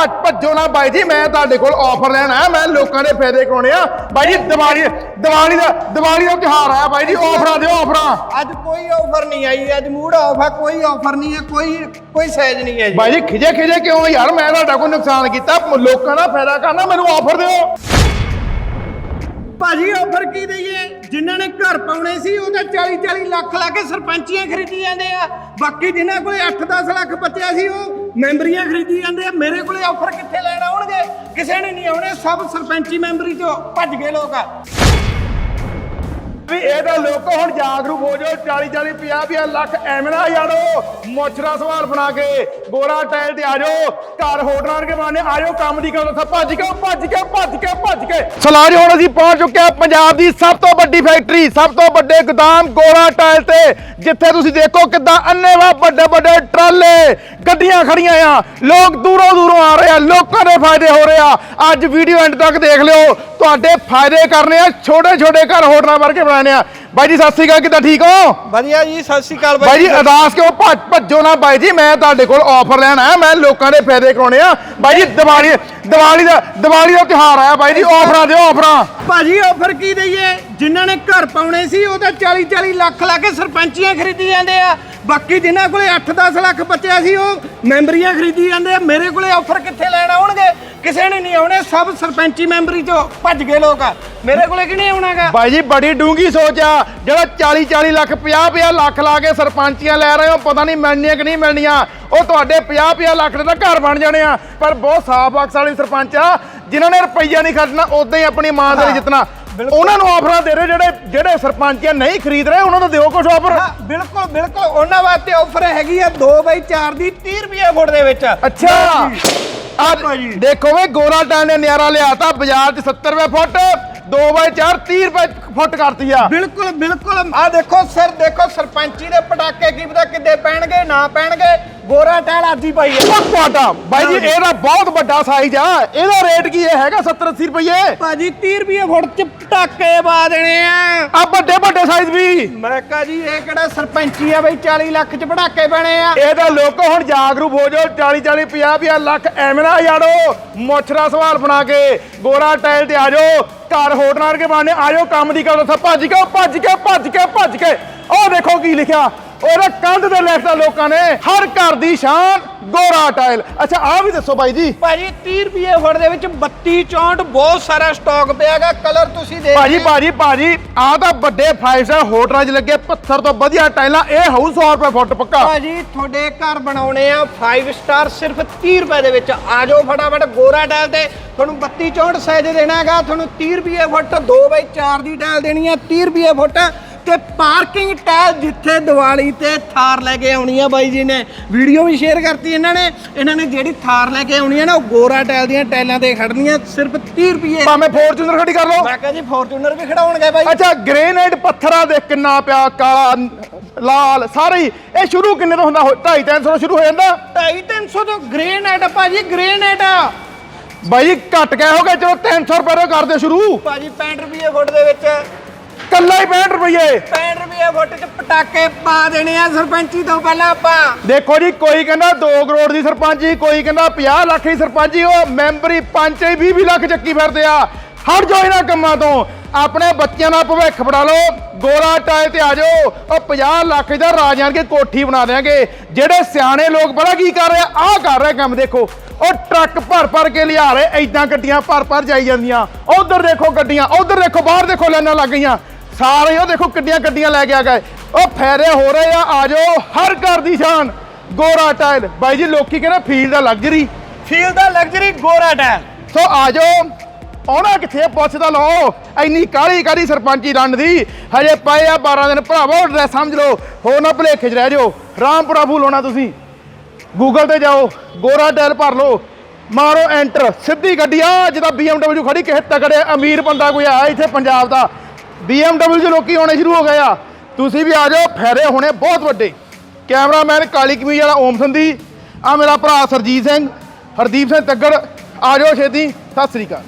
ਭੱਜ ਭੱਜੋ ਨਾ ਬਾਈ ਜੀ ਮੈਂ ਤੁਹਾਡੇ ਕੋਲ ਆਫਰ ਲੈਣ ਆਇਆ ਮੈਂ ਲੋਕਾਂ ਦੇ ਫਾਇਦੇ ਕਰਾਉਣੇ ਆ। ਬਾਈ ਜੀ ਦੀਵਾਲੀ ਦੀਵਾਲੀ ਦਾ ਦੀਵਾਲੀ ਦਾ ਤਿਉਹਾਰ ਆਇਆ ਬਾਈ ਜੀ ਆਫਰਾਂ ਦਿਓ ਆਫਰਾਂ ਅੱਜ ਕੋਈ ਆਫਰ ਨਹੀਂ ਆਈ ਅੱਜ ਮੂਡ ਆਫ ਕੋਈ ਆਫਰ ਨਹੀਂ ਹੈ ਕੋਈ ਕੋਈ ਸਾਈਜ਼ ਨਹੀਂ ਹੈ ਜੀ। ਬਾਈ ਜੀ ਖਿਜੇ ਖਿਜੇ ਕਿਉਂ ਯਾਰ? ਮੈਂ ਤੁਹਾਡਾ ਕੋਈ ਨੁਕਸਾਨ ਕੀਤਾ ਲੋਕਾਂ ਦਾ ਫਾਇਦਾ ਕਰਨਾ ਮੈਨੂੰ ਆਫਰ ਦਿਓ। ਭਾਜੀ ਆਫਰ ਕੀ ਦਈਏ? ਜਿਨ੍ਹਾਂ ਨੇ ਘਰ ਪਾਉਣੇ ਸੀ, ਉਹ ਤਾਂ 40 40 ਲੱਖ ਲਾ ਕੇ ਸਰਪੰਚੀਆਂ ਖਰੀਦੀ ਜਾਂਦੇ ਆ। ਬਾਕੀ ਜਿਨ੍ਹਾਂ ਕੋਲੇ 8-10 ਲੱਖ ਬਚਿਆ ਸੀ, ਉਹ ਮੈਂਬਰੀਆਂ ਖਰੀਦੀ ਜਾਂਦੇ ਆ। ਮੇਰੇ ਕੋਲੇ ਆਫਰ ਕਿੱਥੇ ਲੈਣ ਆਉਣਗੇ? ਕਿਸੇ ਨੇ ਨਹੀਂ ਆਉਣੇ, ਸਭ ਸਰਪੰਚੀ ਮੈਂਬਰੀ ਚੋਂ ਭੱਜ ਗਏ ਲੋਕ। ਆ ਇਹ ਤਾਂ ਲੋਕ ਹੁਣ ਜਾਗਰੂਕ ਹੋ ਜਾਓ 40 40 50 50 ਲੱਖ ਐਵੇਂ ਨਾ ਯਾਰੋ। ਮੋਛਰਾ ਸਵਾਲ ਬਣਾ ਕੇ, ਗੋਰਾ ਟਾਇਲ ਤੇ ਆ ਜਾਓ, ਘਰ ਹੋਟਲਾਂ ਕੇ ਬਾਨੇ ਆ ਜਾਓ, ਕੰਮ ਦੀ ਗੱਲ ਭੱਜ ਕੇ ਭੱਜ ਕੇ ਭੱਜ ਕੇ ਭੱਜ ਕੇ। ਸਲਾਜ ਹੁਣ ਅਸੀਂ ਪਹੁੰਚ ਚੁੱਕੇ ਹਾਂ ਪੰਜਾਬ ਦੀ ਸਭ ਤੋਂ ਵੱਡੀ ਫੈਕਟਰੀ, ਸਭ ਤੋਂ ਵੱਡੇ ਗੋਦਾਮ, ਗੋਰਾ ਟਾਇਲ ਤੇ, ਜਿੱਥੇ ਤੁਸੀਂ ਦੇਖੋ ਕਿੱਦਾਂ ਅੰਨੇਵਾ ਵੱਡੇ ਵੱਡੇ ਟਰਾਲੇ, ਗੱਡੀਆਂ ਖੜੀਆਂ ਆ। ਲੋਕ ਦੂਰੋਂ ਦੂਰੋਂ ਆ ਰਹੇ ਆ, ਲੋਕਾਂ ਦੇ ਫਾਇਦੇ ਹੋ ਰਹੇ ਆ। ਅੱਜ ਵੀਡੀਓ ਐਂਡ ਤੱਕ ਦੇਖ ਲਿਓ। ਤੁਹਾਡੇ ਫਾਇਦੇ ਕਰਨੇ ਆ ਛੋਟੇ ਛੋਟੇ ਘਰ ਹੋਟਲਾਂ ਵਰਗੇ ਬਣਾਉਣੇ ਆ। ਬਾਈ ਜੀ ਸਤਿ ਸ੍ਰੀ ਅਕਾਲ ਕਿੱਦਾਂ ਠੀਕ ਹੋ? ਵਧੀਆ ਜੀ ਸਤਿ ਸ਼੍ਰੀ ਅਕਾਲ ਬਾਈ ਜੀ ਅਰਦਾਸ ਕਿਉਂ ਭੱਜ ਭੱਜੋ ਨਾ ਬਾਈ ਜੀ ਮੈਂ ਤੁਹਾਡੇ ਕੋਲ ਆਫਰ ਲੈਣ ਆਇਆ ਮੈਂ ਲੋਕਾਂ ਦੇ ਫਾਇਦੇ ਕਰਾਉਣੇ ਆ। ਬਾਈ ਜੀ ਦੀਵਾਲੀ ਦੀਵਾਲੀ ਦਾ ਦੀਵਾਲੀ ਦਾ ਤਿਉਹਾਰ ਆਇਆ ਬਾਈ ਜੀ ਆਫਰਾਂ ਦਿਓ ਆਫਰਾਂ ਭਾਜੀ ਆਫਰ ਕੀ ਦਈਏ? ਜਿਨ੍ਹਾਂ ਨੇ ਘਰ ਪਾਉਣੇ ਸੀ ਉਹ ਤਾਂ 40 40 ਲੱਖ ਲਾ ਕੇ ਸਰਪੰਚੀਆਂ ਖਰੀਦੀ ਜਾਂਦੇ ਆ। ਬਾਕੀ ਜਿਨ੍ਹਾਂ ਕੋਲੇ 8-10 ਲੱਖ ਬਚਿਆ ਸੀ ਉਹ ਮੈਂਬਰੀਆਂ ਖਰੀਦੀ ਜਾਂਦੇ ਆ। ਮੇਰੇ ਕੋਲੇ ਆਫਰ ਕਿੱਥੇ ਕਿਸੇ ਨੇ ਨਹੀਂ ਆਉਣੇ ਸਭ ਸਰਪੰਚੀ ਮੈਂਬਰੀ ਚੋਂ ਭੱਜ ਗਏ ਲੋਕ। ਮੇਰੇ ਕੋਲੇ ਕਿਹਨੇ ਆਉਣਾਗਾ? ਬਾਈ ਜੀ ਬੜੀ ਡੂੰਗੀ ਸੋਚ ਆ। ਜਿਹੜਾ 40 40 ਲੱਖ 50 50 ਲੱਖ ਲਾ ਕੇ ਸਰਪੰਚੀਆਂ ਲੈ ਰਹੇ ਹੋ ਪਤਾ ਨਹੀਂ ਮਿਲਣੀਆਂ ਕਿ ਨਹੀਂ ਮਿਲਣੀਆਂ। ਉਹ ਤੁਹਾਡੇ 50 50 ਲੱਖ ਦੇ ਤਾਂ ਘਰ ਬਣ ਜਾਣੇ ਆ। ਪਰ ਬਹੁਤ ਸਾਫ਼ ਅਕਸ ਵਾਲੇ ਸਰਪੰਚ ਆ ਜਿਨ੍ਹਾਂ ਨੇ ਰੁਪਈਆ ਨਹੀਂ ਖਰਚਣਾ ਉਦਾਂ ਹੀ ਆਪਣੀ ਇਮਾਨਦਾਰੀ ਜਿੱਤਣਾ। ਉਹਨਾਂ ਨੂੰ ਆਫਰਾਂ ਦੇ ਰਹੇ ਜਿਹੜੇ ਜਿਹੜੇ ਸਰਪੰਚੀਆਂ ਨਹੀਂ ਖਰੀਦ ਰਹੇ ਉਹਨਾਂ ਨੂੰ ਦਿਓ ਕੁਝ ਆਫਰ ਬਿਲਕੁਲ ਬਿਲਕੁਲ। ਉਹਨਾਂ ਵਾਸਤੇ ਆਫਰ ਹੈਗੀ ਆ 2x4 ਦੀ 30 ਰੁਪਏ ਫੁੱਟ ਦੇ ਵਿੱਚ। ਅੱਛਾ। ਭਾਜੀ। ਦੇਖੋ ਵੇ ਗੋਰਾ ਟਾਂ ਨੇ ਨਿਆਰਾ ਲਿਆਤਾ ਬਾਜ਼ਾਰ 'ਚ 70 ਰੁਪਏ ਫੁੱਟ 2x4 30 ਰੁਪਏ ਫੁੱਟ ਕਰਤੀ ਆ। ਬਿਲਕੁਲ ਬਿਲਕੁਲ। ਆ ਦੇਖੋ ਸਰ ਦੇਖੋ ਸਰਪੰਚੀ ਦੇ ਪਟਾਕੇ ਕੀ ਪਤਾ ਕਿੱਦੇ ਪੈਣਗੇ ਨਾ ਪੈਣਗੇ। ਗੋਰਾ ਟੈਲ ਆਦੀ ਪਾਈ ਹੈ। ਉਹ ਤੁਹਾਡਾ ਬਾਈ ਜੀ ਇਹਦਾ ਬਹੁਤ ਵੱਡਾ ਸਾਈਜ਼ ਆ। ਇਹਦਾ ਰੇਟ ਕੀ ਇਹ ਹੈਗਾ 70 80 ਰੁਪਏ ਭਾਜੀ 30 ਰੁਪਏ ਫੁੱਟ ਚ ਪਟਾਕੇ ਪਾ ਦੇਣੇ ਆ। ਆ ਵੱਡੇ ਵੱਡੇ ਸਾਈਜ਼ ਵੀ। ਮੈਂ ਕਹਾ ਜੀ ਇਹ ਕਿਹੜਾ ਸਰਪੰਚੀ ਆ ਬਈ? 40 ਲੱਖ ਚ ਪਟਾਕੇ ਪੈਣੇ ਆ। ਇਹ ਤਾਂ ਲੋਕ ਹੁਣ ਜਾਗਰੂਕ ਹੋ ਜਾਓ। 40 40 50 50 ਲੱਖ ਐਵੇਂ ਨਾ ਯਾਰੋ। ਮੋਛਰਾ ਸਵਾਲ ਬਣਾ ਕੇ ਗੋਰਾ ਟਾਇਲ ਤੇ ਆ ਜਾਓ। ਘਰ ਹੋਟਲਾਂ ਕੇ ਬਾਨੇ ਆ ਜਾਓ ਕੰਮ ਦੀ ਗੱਲ ਸਭ ਭੱਜ ਕੇ ਭੱਜ ਕੇ ਭੱਜ ਕੇ ਭੱਜ ਕੇ। ਉਹ ਦੇਖੋ ਕੀ ਲਿਖਿਆ। ਉਹਦੇ ਕੰਧ ਤੇ ਲਿਖਤਾ ਲੋਕਾਂ ਨੇ ਹਰ ਘਰ ਦੀ ਸ਼ਾਨ ਗੋਰਾ ਟਾਇਲ। ਅੱਛਾ ਆ ਵੀ ਦੱਸੋ ਬਾਈ ਜੀ। ਭਾਜੀ 30 ਰੁਪਏ ਫੁੱਟ ਦੇ ਵਿੱਚ 32 64 ਬਹੁਤ ਸਾਰਾ ਸਟਾਕ ਪਿਆਗਾ ਕਲਰ ਤੁਸੀਂ ਦੇਖ ਭਾਜੀ ਭਾਜੀ ਭਾਜੀ ਆ ਤਾਂ ਵੱਡੇ 5 ਸਟਾਰ ਹੋਟਲਾਂ 'ਚ ਲੱਗੇ ਪੱਥਰ ਤੋਂ ਵਧੀਆ ਟਾਈਲਾਂ ਇਹ ਹਾਊਸ 100 ਰੁਪਏ ਫੁੱਟ ਪੱਕਾ। ਭਾਜੀ ਤੁਹਾਡੇ ਘਰ ਬਣਾਉਣੇ ਆ 5 ਸਟਾਰ ਸਿਰਫ 30 ਰੁਪਏ ਦੇ ਵਿੱਚ। ਆ ਜਾਓ ਫਟਾਫਟ ਗੋਰਾ ਟਾਇਲ ਤੇ। ਤੁਹਾਨੂੰ 32 64 ਸਾਈਜ਼ ਦੇਣਾਗਾ ਤੁਹਾਨੂੰ 30 ਰੁਪਏ ਫੁੱਟ 2x4 ਦੀ ਟਾਇਲ ਦੇਣੀ ਆ 30 ਰੁਪਏ ਫੁੱਟ। ਤੇ ਪਾਰਕਿੰਗ ਟਾਇਲ ਜਿੱਥੇ ਦੀਵਾਲੀ ਤੇ ਥਾਰ ਲੈ ਕੇ ਆਉਣੀ ਆ ਬਾਈ ਜੀ ਨੇ। ਵੀਡੀਓ ਵੀ ਸ਼ੇਅਰ ਕਰਤੀ ਇਹਨਾਂ ਨੇ। ਇਹਨਾਂ ਨੇ ਜਿਹੜੀ ਥਾਰ ਲੈ ਕੇ ਆਉਣੀ ਆ ਨਾ ਉਹ ਗੋਰਾ ਟਾਇਲ ਦੀਆਂ ਟਾਇਲਾਂ ਤੇ ਖੜਨੀਆਂ ਸਿਰਫ 30 ਰੁਪਏ। ਭਾਵੇਂ ਫੋਰਚੂਨਰ ਖੜੀ ਕਰ ਲਓ। ਮੈਂ ਕਿਹਾ ਜੀ ਫੋਰਚੂਨਰ ਵੀ ਖੜਾਉਣਗੇ ਬਾਈ। ਅੱਛਾ ਗ੍ਰੇਨਾਈਟ ਪੱਥਰਾ ਦੇ ਕਿੰਨਾ ਪਿਆ ਕਾਲਾ ਲਾਲ ਸਾਰੇ ਹੀ। ਇਹ ਸ਼ੁਰੂ ਕਿੰਨੇ ਤੋਂ ਹੁੰਦਾ? 2.5 300 ਤੋਂ ਸ਼ੁਰੂ ਹੋ ਜਾਂਦਾ। 250 ਤੋਂ ਗ੍ਰੇਨਾਈਟ ਭਾਜੀ ਗ੍ਰੇਨਾਈਟ ਬਾਈ ਘਟ ਗਏ ਹੋਗੇ ਚਲੋ 300 ਰੁਪਏ ਤੋਂ ਕਰਦੇ ਸ਼ੁਰੂ। ਭਾਜੀ 65 ਰੁਪਏ ਫੁੱਟ ਦੇ ਵਿੱਚ। ਕੱਲਾ ਹੀ 65 ਰੁਪਏ 65 ਰੁਪਏ ਫੁੱਟ ਚ ਪਟਾਕੇ ਪਾ ਦੇਣੇ ਆ ਸਰਪੰਚੀ ਤੋਂ ਪਹਿਲਾਂ ਆਪਾਂ। ਦੇਖੋ ਜੀ ਕੋਈ ਕਹਿੰਦਾ 2 ਕਰੋੜ ਦੀ ਸਰਪੰਚੀ ਕੋਈ ਕਹਿੰਦਾ 50 ਲੱਖ ਦੀ ਸਰਪੰਚੀ ਉਹ ਮੈਂਬਰੀ ਪੰਚ 20 20 ਲੱਖ ਚੱਕੀ ਫਿਰਦੇ ਆ। ਹਟ ਜਾਓ ਇਹਨਾਂ ਕੰਮਾਂ ਤੋਂ। ਆਪਣੇ ਬੱਚਿਆਂ ਦਾ ਭਵਿੱਖ ਬਣਾ ਲਓ। ਗੋਰਾ ਟਾਏ ਤੇ ਆ ਜਾਓ। ਉਹ 50 ਲੱਖ ਦਾ ਰਾਜਾਨ ਕੇ ਕੋਠੀ ਬਣਾ ਦੇਾਂਗੇ ਜਿਹੜੇ ਸਿਆਣੇ ਲੋਕ ਪਤਾ ਕੀ ਕਰ ਰਹੇ ਆ? ਆਹ ਕਰ ਰਹੇ ਕੰਮ ਦੇਖੋ। ਉਹ ਟਰੱਕ ਭਰ ਭਰ ਕੇ ਲਿਆ ਰਹੇ ਐਦਾਂ ਗੱਡੀਆਂ ਭਰ ਭਰ ਜਾਈ ਜਾਂਦੀਆਂ। ਉਧਰ ਦੇਖੋ ਗੱਡੀਆਂ ਉਧਰ ਦੇਖੋ ਬਾਹਰ ਦੇਖੋ ਲਾਈਨਾਂ ਲੱਗ ਗਈਆਂ। ਸਾਰੇ ਉਹ ਦੇਖੋ ਕਿੱਡੀਆਂ ਗੱਡੀਆਂ ਲੈ ਕੇ ਆ ਗਏ। ਉਹ ਫਾਇਦੇ ਹੋ ਰਹੇ ਆ ਆ ਜਾਓ ਹਰ ਘਰ ਦੀ ਸ਼ਾਨ। ਗੋਰਾ ਟਾਇਲ। ਬਾਈ ਜੀ ਲੋਕੀ ਕਹਿੰਦੇ ਫੀਲ ਦਾ ਲਗਜ਼ਰੀ। ਫੀਲ ਦਾ ਲਗਜ਼ਰੀ ਗੋਰਾ ਟਾਇਲ। ਸੋ ਆ ਜਾਓ। ਆਉਣਾ ਕਿੱਥੇ ਪੁੱਛਦਾ ਲਓ। ਇੰਨੀ ਕਾਲੀ ਕਾਲੀ ਸਰਪੰਚੀ ਰੰਡ ਦੀ? ਹਜੇ ਪਏ ਆ 12 ਦਿਨ। ਭਰਾਵੋ ਡਰੈਸ ਸਮਝ ਲਓ। ਹੋ ਨਾ ਭਲੇਖੇ ਚ ਰਹਿ ਜਾਓ। ਰਾਮਪੁਰਾ ਫੂਲ ਹੋਣਾ ਤੁਸੀਂ। ਗੂਗਲ ਤੇ ਜਾਓ। ਗੋਰਾ ਟਾਇਲ ਭਰ ਲਓ। ਮਾਰੋ ਐਂਟਰ ਸਿੱਧੀ ਗੱਡੀ। ਆ ਜਿਹਦਾ BMW ਖੜੀ ਕਿਸੇ ਤਕੜੇ ਅਮੀਰ ਬੰਦਾ ਕੋਈ ਆਇਆ ਇੱਥੇ ਪੰਜਾਬ ਦਾ। BMW 'ਚ ਲੋਕੀ ਆਉਣੇ ਸ਼ੁਰੂ ਹੋ ਗਏ ਆ। ਤੁਸੀਂ ਵੀ ਆ ਜਾਓ, ਫਾਇਦੇ ਹੋਣੇ ਬਹੁਤ ਵੱਡੇ। ਕੈਮਰਾਮੈਨ ਕਾਲੀ ਕਮੀਜ਼ ਵਾਲਾ ਓਮ ਸੰਧੀ, ਆ ਮੇਰਾ ਭਰਾ ਸਰਜੀਤ ਸਿੰਘ, ਹਰਦੀਪ ਸਿੰਘ ਤੱਗੜ, ਆ ਜਾਓ ਛੇਤੀ, ਸਤਿ ਸ੍ਰੀ ਅਕਾਲ।